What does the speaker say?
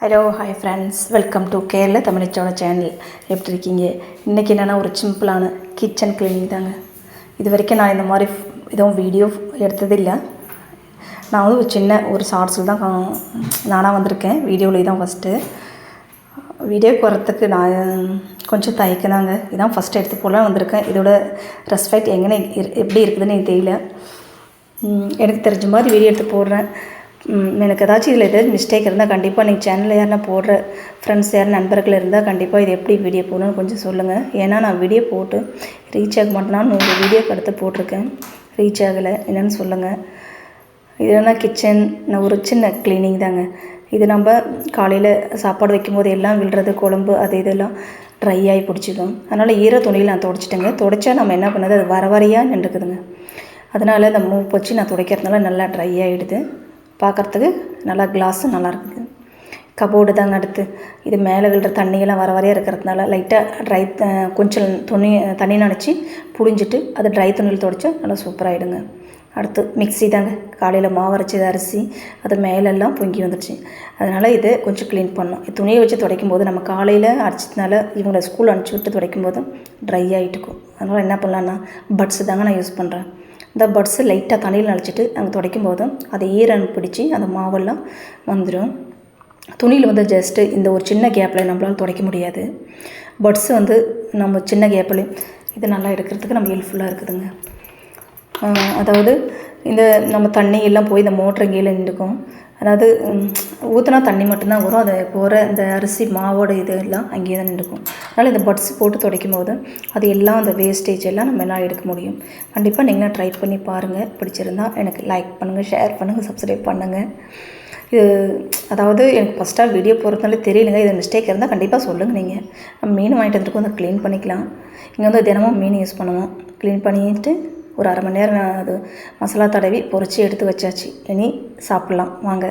Hello hi friends welcome to Kerala தமிழச்சோட channel எப்படி இருக்கீங்க? இன்றைக்கி என்னென்னா ஒரு சிம்பிளான கிச்சன் க்ளீனிங் தாங்க. இது வரைக்கும் நான் இந்த மாதிரி எதுவும் வீடியோ எடுத்ததில்லை. நான் வந்து ஒரு சின்ன ஒரு ஷார்ட்ஸில் தான் கா- நானாக வந்திருக்கேன். வீடியோவில் தான் ஃபஸ்ட்டு வீடியோக்கு வரத்துக்கு நான் கொஞ்சம் தயக்கினாங்க இதான் ஃபஸ்ட் எடுத்து போல வந்திருக்கேன். இதோட ரெஸ்பெக்ட் எங்கே எப்படி இருக்குதுன்னு எனக்கு தெரியல எனக்கு தெரிஞ்ச மாதிரி வீடியோ எடுத்து போடுறேன். எனக்கு ஏதாச்சும் இதில் ஏதாவது மிஸ்டேக் இருந்தால் கண்டிப்பாக நீங்கள் சேனலில் யாருனா போடுற ஃப்ரெண்ட்ஸ் யார் நண்பர்கள் இருந்தால் கண்டிப்பாக இது எப்படி வீடியோ போடணும்னு கொஞ்சம் சொல்லுங்கள் ஏன்னா நான் வீடியோ போட்டு ரீச் ஆக மாட்டேனாலும் நூறு வீடியோ கடத்த போட்டிருக்கேன். ரீச் ஆகலை. என்னென்னு சொல்லுங்கள் இது என்ன கிச்சன் நான் ஒரு சின்ன க்ளீனிங் தாங்க. இது நம்ம காலையில் சாப்பாடு வைக்கும்போது எல்லாம் விழுறது குழம்பு அது இதெல்லாம் ட்ரை ஆகி பிடிச்சிக்கும் அதனால் ஈர துணியில் நான் துடைச்சிட்டேங்க. துடைச்சா நம்ம என்ன பண்ணது அது வர வரையாக நின்றுக்குதுங்க. அதனால் இந்த மூவ் வச்சு நான் துடைக்கிறதுனால நல்லா ட்ரை ஆகிடுது பார்க்குறதுக்கு நல்லா கிளாஸும் நல்லா இருக்குது. கபோர்டு தாங்க அடுத்து. இது மேலே விழுற தண்ணியெல்லாம் வர வரையாக இருக்கிறதுனால லைட்டாக ட்ரை கொஞ்சம் துணி தண்ணி நினச்சி புழிஞ்சிட்டு அது ட்ரை துணியில் துடைச்சா நல்லா சூப்பராகிடுங்க அடுத்து மிக்சி தாங்க. காலையில் மாவு அரைச்சது அரிசி அது மேலெல்லாம் பொங்கி வந்துடுச்சு அதனால் இதை கொஞ்சம் க்ளீன் பண்ணோம் துணியை வச்சு துடைக்கும் போது நம்ம காலையில் அரைச்சதுனால இவங்களை ஸ்கூல் அனுப்பிச்சி விட்டு துடைக்கும் போது ட்ரை ஆகிட்டு இருக்கும் அதனால் என்ன பண்ணலான்னா பட்ஸ் தாங்க நான் யூஸ் பண்ணுறேன் இந்த பட்ஸு லைட்டாக தண்ணியில் அழைச்சிட்டு அங்கே துடைக்கும் போது அதை ஈரம் பிடிச்சி அந்த மாவெல்லாம் வந்துடும் துணியில் வந்து ஜஸ்ட்டு இந்த ஒரு சின்ன கேப்பில் நம்மளால் துடைக்க முடியாது. பட்ஸ் வந்து நம்ம சின்ன கேப்பில் இது நல்லா எடுக்கிறதுக்கு நம்ம ஹெல்ப்ஃபுல்லாக இருக்குதுங்க. அதாவது இந்த நம்ம தண்ணி எல்லாம் போய் இந்த மோட்ரு கீழே நின்றுக்கும். அதாவது ஊற்றினா தண்ணி மட்டும்தான் வரும். அதை போகிற இந்த அரிசி மாவோட இது எல்லாம் அங்கேயே தான் நின்றுக்கும். அதனால் இந்த பட்ஸ் போட்டு துடைக்கும் போது அது எல்லாம் அந்த வேஸ்டேஜ் எல்லாம் நம்ம எல்லாம் எடுக்க முடியும். கண்டிப்பாக நீங்களும் ட்ரை பண்ணி பாருங்கள் பிடிச்சிருந்தா எனக்கு லைக் பண்ணுங்கள் ஷேர் பண்ணுங்கள் சப்ஸ்கிரைப் பண்ணுங்கள் இது அதாவது எனக்கு ஃபஸ்ட்டாக வீடியோ போகிறதுனால தெரியலங்க. இது மிஸ்டேக் இருந்தால் கண்டிப்பாக சொல்லுங்கள் நீங்கள் நம்ம மீன் வாங்கிட்டு வந்துருக்கோம் அதை க்ளீன் பண்ணிக்கலாம். இங்கே வந்து தினமும் மீன் யூஸ் பண்ணுவோம். க்ளீன் பண்ணிட்டு ஒரு அரை மணி நேரம் நான் அது மசாலா தடவி பொரிச்சு எடுத்து வச்சாச்சு. இனி சாப்பிட்லாம். வாங்க.